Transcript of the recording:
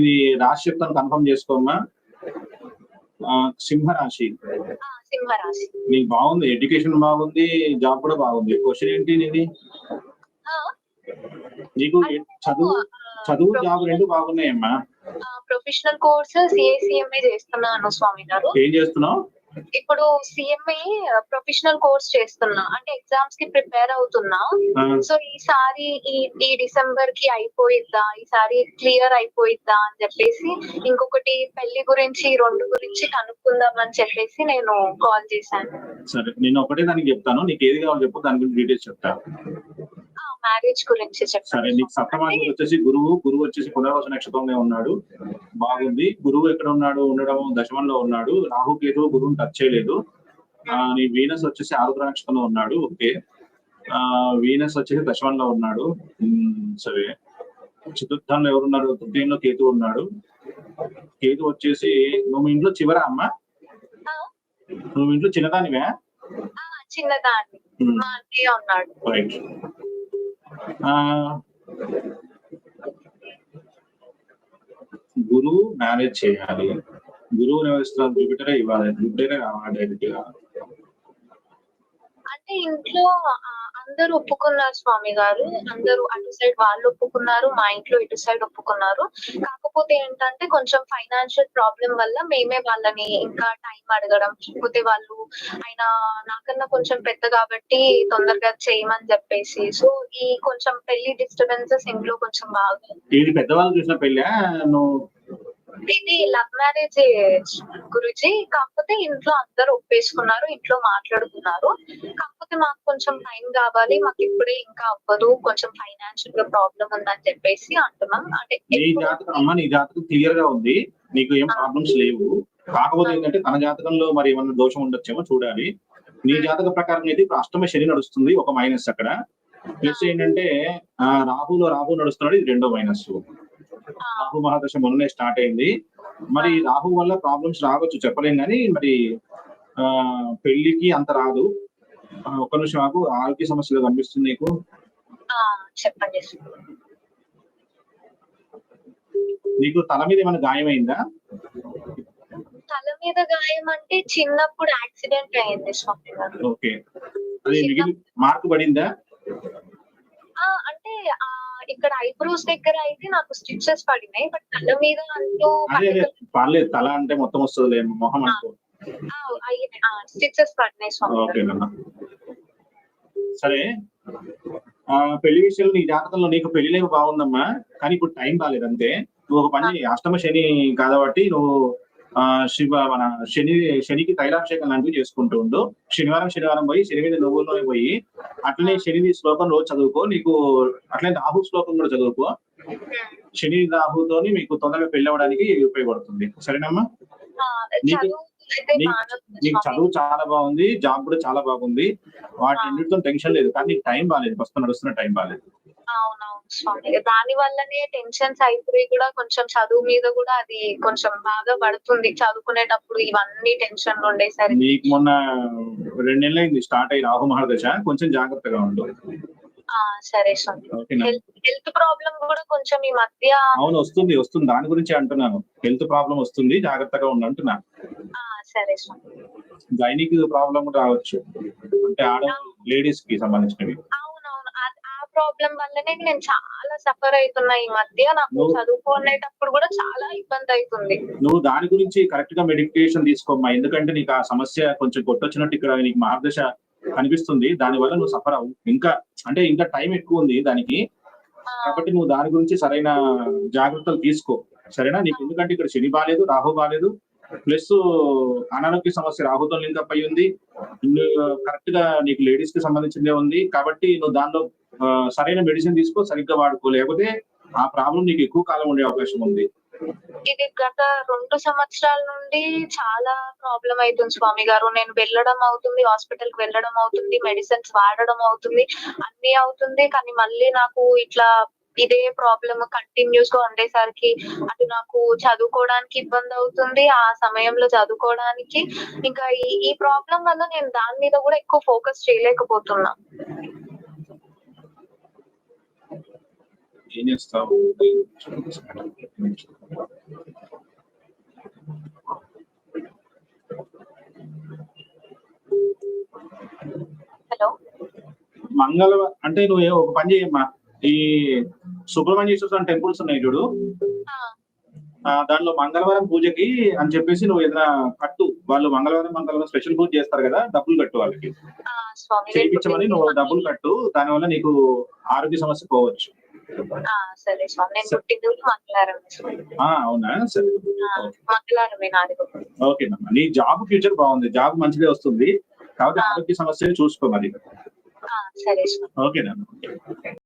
ఇది రాశి చెప్తాను కన్ఫర్మ్ చేసుకోమ్మా. సింహరాశి. నీకు బాగుంది ఎడ్యుకేషన్ బాగుంది జాబ్ కూడా బాగుంది. క్వశ్చన్ ఏంటి నీది నీకు చదువు చదువు జాబ్ రెండు బాగున్నాయమ్మా. ప్రొఫెషనల్ కోర్స్ సిఏసిఎంఏ చేస్తున్నాను స్వామి గారు. ఏం చేస్తున్నావు? ఇప్పుడు సిఎంఏ ప్రొఫెషనల్ కోర్స్ చేస్తున్నా. అంటే ఎగ్జామ్స్కి ప్రిపేర్ అవుతున్నా. సో ఈసారి ఈ ఈ డిసెంబర్కి అయిపోయిద్దా? ఈసారి క్లియర్ అయిపోయిద్దా అని చెప్పేసి ఇంకొకటి పెళ్ళి గురించి రెండు గురించి కనుక్కుందాం అని చెప్పేసి నేను కాల్ చేశాను. సరే నేను ఒకటే దానికి చెప్తాను. నీకు ఏది కావాలో చెప్పు దాని గురించి డీటెయిల్స్ చెప్తా. మ్యారేజ్ గురించి సరే నీకు వచ్చేసి గురువు గురువు వచ్చేసి పునర్వస నక్షత్రంలో ఉన్నాడు. బాగుంది. గురువు ఎక్కడ ఉన్నాడు? ఉండడం దశమంలో ఉన్నాడు. రాహు కేతు గురువుని టచ్ చేయలేదు. నీ వీనస్ వచ్చేసి ఆరుద్ర నక్షత్రంలో ఉన్నాడు. ఓకే. ఆ వీనస్ వచ్చేసి దశమంలో ఉన్నాడు. సరే. చతుర్థంలో ఎవరున్నారు? తృతీయంలో కేతు ఉన్నాడు. కేతు వచ్చేసి నువ్వు ఇంట్లో చివరా అమ్మ? నువ్వు ఇంట్లో చిన్నదానివే? చిన్నదాన్ని. ఉమ్. మా అన్నయ్య ఉన్నాడు. గురువు మేనేజ్ చేయాలి. గురువు నివసిస్తున్న జూపిటరే ఇవ్వాలి. జూపిటరే కావాలి. డైరెక్ట్గా అంటే ఇంట్లో అందరూ ఒప్పుకున్నారు స్వామి గారు. అందరూ అటు సైడ్ వాళ్ళు ఒప్పుకున్నారు మా ఇంట్లో ఇటు సైడ్ ఒప్పుకున్నారు. కాకపోతే ఏంటంటే కొంచెం ఫైనాన్షియల్ ప్రాబ్లం వల్ల మేమే వాళ్ళని ఇంకా టైం అడగడం లేకపోతే వాళ్ళు ఆయన నాకన్నా కొంచెం పెద్ద కాబట్టి తొందరగా చేయమని చెప్పేసి. సో ఈ కొంచెం పెళ్ళి డిస్టర్బెన్సెస్ ఇంట్లో కొంచెం బాగా ఇది పెద్దవాళ్ళు చూసిన పెళ్ళా? నువ్వు ఇది లవ్ మ్యారేజ్ గురించి కాకపోతే ఇంట్లో అందరూ ఒప్పేసుకున్నారు ఇంట్లో మాట్లాడుకున్నారు. కాకపోతే మాకు కొంచెం టైం కావాలి. మాకు ఇప్పుడే ఇంకా అవ్వదు. కొంచెం ఫైనాన్షియల్గా ప్రాబ్లం ఉందని చెప్పేసి అంటున్నాం. అంటే నీ ఎక్కువ- జాతకం అమ్మ నీ జాతకం క్లియర్గా ఉంది. నీకు ఏం ప్రాబ్లమ్స్ లేవు. కాకపోతే ఏంటంటే తన జాతకంలో మరి ఏమన్నా దోషం ఉండొచ్చేమో చూడాలి. నీ జాతక ప్రకారం అయితే ఇప్పుడు అష్టమ శని నడుస్తుంది ఒక మైనస్ అక్కడ. ప్లస్ ఏంటంటే ఆ, రాహులో రాహు నడుస్తున్నాడు ఇది రెండో మైనస్ రాహు మహాదశ మొన్ననే స్టార్ట్ అయింది. మరి రాహు వల్ల ప్రాబ్లమ్స్ రావచ్చు చెప్పలేం కానీ మరి ఆ పెళ్ళికి అంత రాదు. ఒక్క నిమిషం నాకు ఆరోగ్య సమస్యలు కనిపిస్తుంది నీకు. ఆ, చెప్పండి. నీకు తల మీద ఏమైనా గాయమైందా తల మీద గాయం అంటే చిన్నప్పుడు యాక్సిడెంట్ అయింది స్వామి గారు. ఓకే. అది మిగిలి మార్కు పడిందా? అంటే ఇక్కడ ఐబ్రోస్ దగ్గర అయితే నాకు స్టిచెస్ పడినాయి బట్ తల మీద అంటూ పర్లేదు. తల అంటే మొత్తం వస్తుంది మొహం అనుకో. స్టిచెస్ పడినాయి స్వామి సరే. ఆ పెళ్ళి విషయంలో నీ జాతకంలో నీకు పెళ్ళి లేవు బాగుందమ్మా. కానీ ఇప్పుడు టైం బాగాలేదు అంతే. నువ్వు ఒక పని. అష్టమ శని కాబట్టి నువ్వు ఆ శివ మన శని శనికి తైలాభిషేకం లాంటివి చేసుకుంటూ ఉండు. శనివారం శనివారం పోయి శని మీద నువ్వుల్లోనే పోయి అట్లనే శని శ్లోకం రోజు చదువుకో. నీకు అట్లనే రాహు శ్లోకం కూడా చదువుకో. శని రాహుతోని మీకు తొందరగా పెళ్ళి అవ్వడానికి ఉపయోగపడుతుంది. సరేనమ్మా? నీకు- నీకు-. చదువు చాలా బాగుంది జాబ్ కూడా చాలా బాగుంది. వాటి అన్నిటితో టెన్షన్ లేదు కానీ నీకు టైం బాగాలేదు ప్రస్తుతం నడుస్తున్న టైం బాగాలేదు అవునవును స్వామి. దాని వల్లనే టెన్షన్స్ అయిపోయి కూడా కొంచెం చదువు మీద కూడా అది కొంచెం బాగా పడుతుంది. చదువుకునేటప్పుడు ఇవన్నీ టెన్షన్లు ఉండేసరికి. నీకు మొన్న రెండు నెలలు అయింది స్టార్ట్ అయ్యి రాహు మహాదశ కొంచెం జాగ్రత్తగా ఉండు. ఆ, సరే స్వామి. హెల్త్ ప్రాబ్లం కూడా కొంచెం ఈ మధ్య అవును వస్తుంది వస్తుంది. దాని గురించి అంటున్నాను. హెల్త్ ప్రాబ్లం వస్తుంది జాగ్రత్తగా ఉండు అంటున్నా ఆ, సరే స్వామి. గైనిక్ ప్రాబ్లం కూడా రావచ్చు. అంటే ఆడ లేడీస్కి సంబంధించినవి. అవునవును. ఆ- ప్రాబ్లం వల్లనే నేను చాలా సఫర్ అవుతున్నా ఈ మధ్య. నాకు చదువుకునేటప్పుడు కూడా చాలా ఇబ్బంది అవుతుంది నువ్వు దాని గురించి కరెక్ట్గా మెడిటేషన్ తీసుకోమ్మా. ఎందుకంటే నీకు ఆ సమస్య కొంచెం కొట్టొచ్చినట్టు ఇక్కడ నీకు మహాదశ కనిపిస్తుంది. దాని వల్ల నువ్వు సఫర్ అవ్వు. ఇంకా అంటే ఇంకా టైం ఎక్కువ ఉంది దానికి. కాబట్టి నువ్వు దాని గురించి సరైన జాగ్రత్తలు తీసుకో. సరేనా? నీకు ఎందుకంటే ఇక్కడ శని బాలేదు రాహు బాలేదు. ప్లస్ అనారోగ్య సమస్య రాహుతో లింకప్ అయి ఉంది. కరెక్ట్గా నీకు లేడీస్కి సంబంధించిందే ఉంది. కాబట్టి నువ్వు దానిలో సరైన మెడిసిన్ తీసుకో సరిగ్గా వాడుకో. లేకపోతే ఆ ప్రాబ్లం నీకు ఎక్కువ కాలం ఉండే అవకాశం ఉంది. ఇది గత రెండు సంవత్సరాల నుండి చాలా ప్రాబ్లం అవుతుంది స్వామి గారు. నేను వెళ్ళడం అవుతుంది హాస్పిటల్కి వెళ్ళడం అవుతుంది మెడిసిన్స్ వాడడం అవుతుంది అన్ని అవుతుంది. కానీ మళ్ళీ నాకు ఇట్లా ఇదే ప్రాబ్లమ్ కంటిన్యూస్గా ఉండేసరికి అటు నాకు చదువుకోవడానికి ఇబ్బంది అవుతుంది. ఆ సమయంలో చదువుకోవడానికి ఇంకా ఈ ఈ ప్రాబ్లం వల్ల నేను దాని మీద కూడా ఎక్కువ ఫోకస్ చేయలేకపోతున్నా. ఏం హలో మంగళవారం అంటే నువ్వు ఒక పని చేయమ్మా ఈ సుబ్రహ్మణ్యేశ్వర స్వామి టెంపుల్స్ ఉన్నాయి చూడు. దానిలో మంగళవారం పూజకి అని చెప్పేసి నువ్వు ఏదైనా కట్టు. వాళ్ళు మంగళవారం మంగళవారం స్పెషల్ పూజ చేస్తారు కదా డబ్బులు కట్టు వాళ్ళకి. చేయించమని నువ్వు డబ్బులు కట్టు. దానివల్ల నీకు ఆరోగ్య సమస్య పోవచ్చు. సరే స్వామి. నేను పుట్టింది కూడా మంగళవారం స్వామి ఆ, అవునా? సరే. మంగళవారమే నాది నీ జాబ్ ఫ్యూచర్ బాగుంది. జాబ్ మంచిదే వస్తుంది. కాబట్టి ఆరోగ్య సమస్యలు చూసుకో మరి. సరే ఓకేనమ్మా